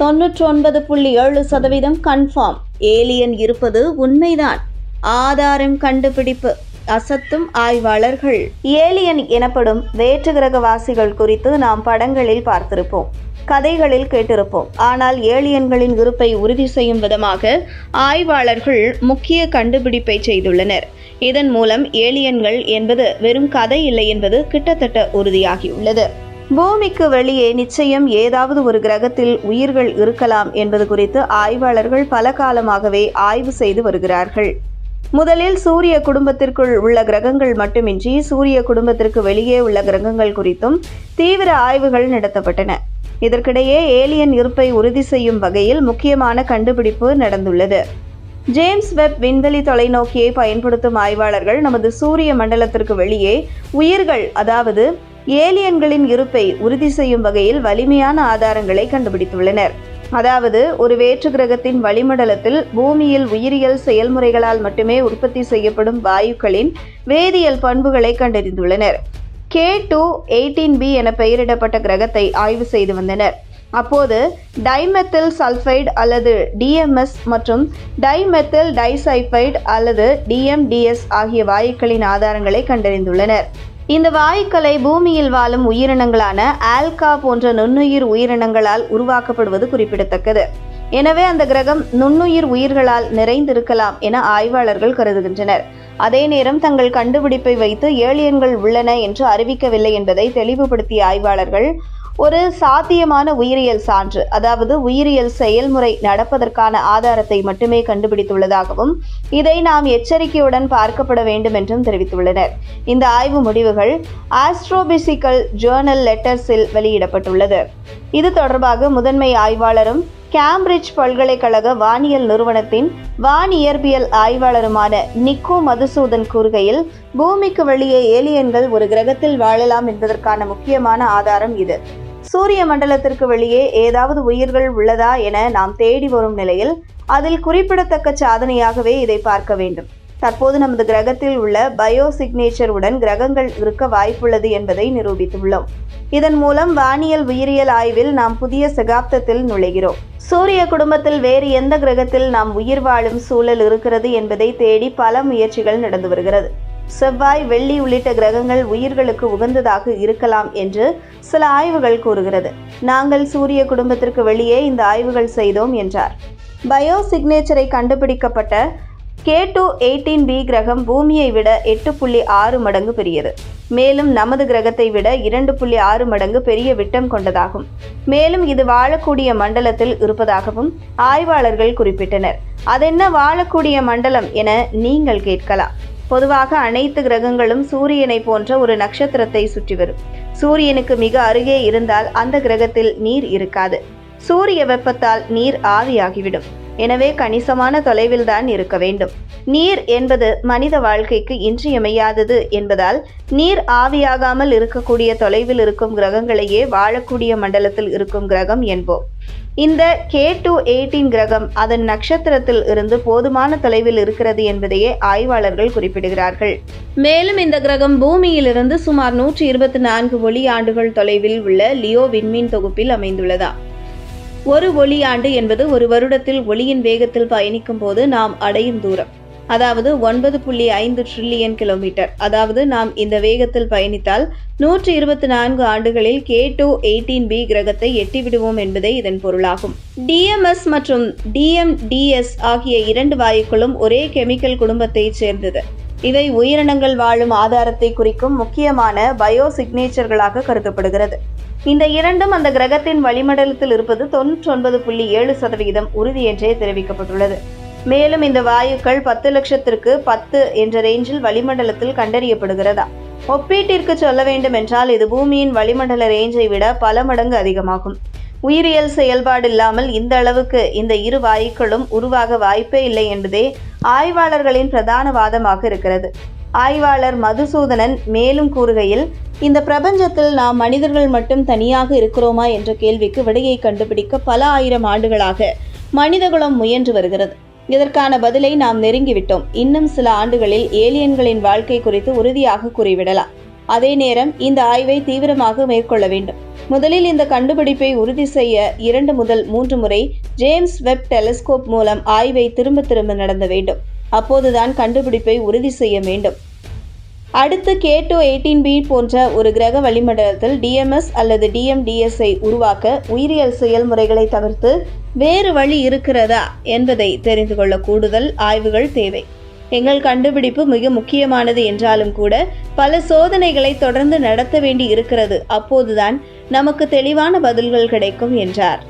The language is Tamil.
தொன்னூற்றி ஒன்பது புள்ளி ஏழு சதவீதம் கன்ஃபார்ம் ஏலியன் இருப்பது உண்மைதான். ஆதாரம் கண்டுபிடிப்பு. அசத்தும் ஆய்வாளர்கள். ஏலியன் எனப்படும் வேற்று கிரகவாசிகள் குறித்து நாம் படங்களில் பார்த்திருப்போம். கதைகளில் கேட்டிருப்போம். ஆனால் ஏலியன்களின் இருப்பை உறுதி செய்யும் விதமாக ஆய்வாளர்கள் முக்கிய கண்டுபிடிப்பை செய்துள்ளனர். இதன் மூலம் ஏலியன்கள் என்பது வெறும் கதை இல்லை என்பது கிட்டத்தட்ட உறுதியாகியுள்ளது. பூமிக்கு வெளியே நிச்சயம் ஏதாவது ஒரு கிரகத்தில் உயிர்கள் இருக்கலாம் என்பது குறித்து ஆய்வாளர்கள் பல காலமாகவே ஆய்வு செய்து வருகிறார்கள். முதலில் சூரிய குடும்பத்திற்குள் உள்ள கிரகங்கள் மட்டுமின்றி சூரிய குடும்பத்திற்கு வெளியே உள்ள கிரகங்கள் குறித்தும் தீவிர ஆய்வுகள் நடத்தப்பட்டன. இதற்கிடையே ஏலியன் இருப்பை உறுதி செய்யும் வகையில் முக்கியமான கண்டுபிடிப்பு நடந்துள்ளது. ஜேம்ஸ் வெப் விண்வெளி தொலைநோக்கியை பயன்படுத்தும் ஆய்வாளர்கள் நமது சூரிய மண்டலத்திற்கு வெளியே உயிர்கள் அதாவது ஏலியன்களின் இருப்பை உறுதி செய்யும் வகையில் வலிமையான ஆதாரங்களை கண்டுபிடித்துள்ளனர். அதாவது ஒரு வேற்று கிரகத்தின் வளிமண்டலத்தில் பூமியில் உயிரியல் செயல்முறைகளால் மட்டுமே உற்பத்தி செய்யப்படும் வாயுக்களின் வேதியியல் பண்புகளை கண்டறிந்துள்ளனர். கே டூ எயிட்டீன் பி என பெயரிடப்பட்ட கிரகத்தை ஆய்வு செய்து வந்தனர். அப்போது டைமெத்தில் சல்ஃபைடு அல்லது டிஎம்எஸ் மற்றும் டைமெத்தில் டைசல்ஃபைடு அல்லது டிஎம்டிஎஸ் ஆகிய வாயுக்களின் ஆதாரங்களை கண்டறிந்துள்ளனர். இந்த வாயுக்களை பூமியில் வாழும் உயிரினங்களான ஆல்கா போன்ற நுண்ணுயிர் உயிரினங்களால் உருவாக்கப்படுவது குறிப்பிடத்தக்கது. எனவே அந்த கிரகம் நுண்ணுயிர் உயிர்களால் நிறைந்திருக்கலாம் என ஆய்வாளர்கள் கருதுகின்றனர். அதே நேரம் தங்கள் கண்டுபிடிப்பை வைத்து ஏலியன்கள் உள்ளன என்று அறிவிக்கவில்லை என்பதை தெளிவுபடுத்திய ஆய்வாளர்கள் ஒரு சாத்தியமான உயிரியல் சான்று அதாவது உயிரியல் செயல்முறை நடப்பதற்கான ஆதாரத்தை மட்டுமே கண்டுபிடித்துள்ளதாகவும் இதை நாம் எச்சரிக்கையுடன் பார்க்கப்பட வேண்டும் என்றும் தெரிவித்துள்ளனர். இந்த ஆய்வு முடிவுகள் ஆஸ்ட்ரோபிசிக்கல் ஜேர்னல் லெட்டர்ஸில் வெளியிடப்பட்டுள்ளது. இது தொடர்பாக முதன்மை ஆய்வாளரும் கேம்பிரிட்ஜ் பல்கலைக்கழக வானியல் நிறுவனத்தின் வானியற்பியல் ஆய்வாளருமான நிக்கோ மதுசூதன் கூறுகையில் பூமிக்கு வெளியே ஏலியன்கள் ஒரு கிரகத்தில் வாழலாம் என்பதற்கான முக்கியமான ஆதாரம் இது. சூரிய மண்டலத்திற்கு வெளியே ஏதாவது உயிர்கள் உள்ளதா என நாம் தேடி வரும் நிலையில் அதில் குறிப்பிடத்தக்க சாதனையாகவே இதை பார்க்க வேண்டும். தற்போது நமது கிரகத்தில் உள்ள பயோ சிக்னேச்சர் உடன் கிரகங்கள் இருக்க வாய்ப்புள்ளது என்பதை நிரூபித்துள்ளோம். இதன் மூலம் வானியல் உயிரியல் ஆய்வில் நாம் புதிய சகாப்தத்தில் நுழைகிறோம். சூரிய குடும்பத்தில் வேறு எந்த கிரகத்தில் நாம் உயிர் வாழும் சூழல் இருக்கிறது என்பதை தேடி பல முயற்சிகள் நடந்து வருகிறது. செவ்வாய் வெள்ளி உள்ளிட்ட கிரகங்கள் உயிர்களுக்கு உகந்ததாக இருக்கலாம் என்று சில ஆய்வுகள் கூறுகிறது. நாங்கள் சூரிய குடும்பத்திற்கு வெளியே இந்த ஆய்வுகள் செய்தோம் என்றார். பயோ சிக்னேச்சரை கண்டுபிடிக்கப்பட்ட கே டூ எயிட்டீன் பி கிரகம் பூமியை விட எட்டு புள்ளி ஆறு மடங்கு பெரியது. மேலும் நமது கிரகத்தை விட இரண்டு புள்ளி ஆறு மடங்கு பெரிய விட்டம் கொண்டதாகும். மேலும் இது வாழக்கூடிய மண்டலத்தில் இருப்பதாகவும் ஆய்வாளர்கள் குறிப்பிட்டனர். அதென்ன வாழக்கூடிய மண்டலம் என நீங்கள் கேட்கலாம். பொதுவாக அனைத்து கிரகங்களும் சூரியனை போன்ற ஒரு நட்சத்திரத்தை சுற்றி வரும். சூரியனுக்கு மிக அருகே இருந்தால் அந்த கிரகத்தில் நீர் இருக்காது. சூரிய வெப்பத்தால் நீர் ஆவியாகிவிடும். எனவே கணிசமான தொலைவில் தான் இருக்க வேண்டும். நீர் என்பது மனித வாழ்க்கைக்கு இன்றியமையாதது என்பதால் நீர் ஆவியாகாமல் இருக்கக்கூடிய தொலைவில் இருக்கும் கிரகங்களையே வாழக்கூடிய மண்டலத்தில் இருக்கும் கிரகம் என்போம். இந்த கே டூ எயிட்டீன் கிரகம் அதன் நட்சத்திரத்தில் இருந்து போதுமான தொலைவில் இருக்கிறது என்பதையே ஆய்வாளர்கள் குறிப்பிடுகிறார்கள். மேலும் இந்த கிரகம் பூமியிலிருந்து சுமார் நூற்றி இருபத்தி நான்கு ஒளி ஆண்டுகள் தொலைவில் உள்ள லியோ விண்மீன் தொகுப்பில் அமைந்துள்ளதா. ஒரு ஒளியாண்டு என்பது ஒரு வருடத்தில் ஒளியின் வேகத்தில் பயணிக்கும் போது நாம் அடையும் தூரம். அதாவது ஒன்பது புள்ளி ஐந்து ட்ரில்லியன் கிலோமீட்டர் அதாவது நாம் இந்த வேகத்தில் பயணித்தால் நூற்றி இருபத்தி நான்கு ஆண்டுகளில் கே டூ எயிட்டீன் பி கிரகத்தை எட்டிவிடுவோம் என்பதே இதன் பொருளாகும். டிஎம்எஸ் மற்றும் டிஎம்டிஎஸ் ஆகிய இரண்டு வாயுக்களும் ஒரே கெமிக்கல் குடும்பத்தைச் சேர்ந்தது. இவை உயிரினங்கள் வாழும் ஆதாரத்தை குறிக்கும் முக்கியமான பயோ சிக்னேச்சர்களாக கருதப்படுகிறது. இந்த இரண்டும் அந்த கிரகத்தின் வளிமண்டலத்தில் இருப்பது தொன்னூற்றி ஒன்பது புள்ளி ஏழு சதவிகிதம் உறுதி என்றே தெரிவிக்கப்பட்டுள்ளது. மேலும் இந்த வாயுக்கள் பத்து லட்சத்திற்கு பத்து என்ற ரேஞ்சில் வளிமண்டலத்தில் கண்டறியப்படுகிறதா? ஒப்பீட்டிற்கு சொல்ல வேண்டும் என்றால் இது பூமியின் வளிமண்டல ரேஞ்சை விட பல மடங்கு அதிகமாகும். உயிரியல் செயல்பாடு இல்லாமல் இந்த அளவுக்கு இந்த இரு வாயுக்களும் உருவாக வாய்ப்பே இல்லை என்பதே ஆய்வாளர்களின் பிரதான வாதமாக இருக்கிறது. ஆய்வாளர் மதுசூதனன் மேலும் கூறுகையில் இந்த பிரபஞ்சத்தில் நாம் மனிதர்கள் மட்டும் தனியாக இருக்கிறோமா என்ற கேள்விக்கு விடையை கண்டுபிடிக்க பல ஆயிரம் ஆண்டுகளாக மனிதகுலம் முயன்று வருகிறது. இதற்கான பதிலை நாம் நெருங்கிவிட்டோம். இன்னும் சில ஆண்டுகளில் ஏலியன்களின் வாழ்க்கை குறித்து உறுதியாக கூறிவிடலாம். அதே நேரம் இந்த ஆய்வை தீவிரமாக மேற்கொள்ள வேண்டும். முதலில் இந்த கண்டுபிடிப்பை உறுதி செய்ய இரண்டு முதல் மூன்று முறை ஜேம்ஸ் வெப் டெலிஸ்கோப் மூலம் ஆய்வை திரும்ப திரும்ப நடந்த வேண்டும். அப்போதுதான் கண்டுபிடிப்பை உறுதி செய்ய வேண்டும். அடுத்து கே டூ எயிட்டீன் பி போன்ற ஒரு கிரக வளிமண்டலத்தில் டிஎம்எஸ் அல்லது டிஎம்டிஎஸ்ஐ உருவாக்க உயிரியல் செயல்முறைகளை தவிர்த்து வேறு வழி இருக்கிறதா என்பதை தெரிந்து கொள்ள கூடுதல் ஆய்வுகள் தேவை. எங்கள் கண்டுபிடிப்பு மிக முக்கியமானது என்றாலும் கூட பல சோதனைகளை தொடர்ந்து நடத்த வேண்டி இருக்கிறது. அப்போதுதான் நமக்கு தெளிவான பதில்கள் கிடைக்கும் என்றார்.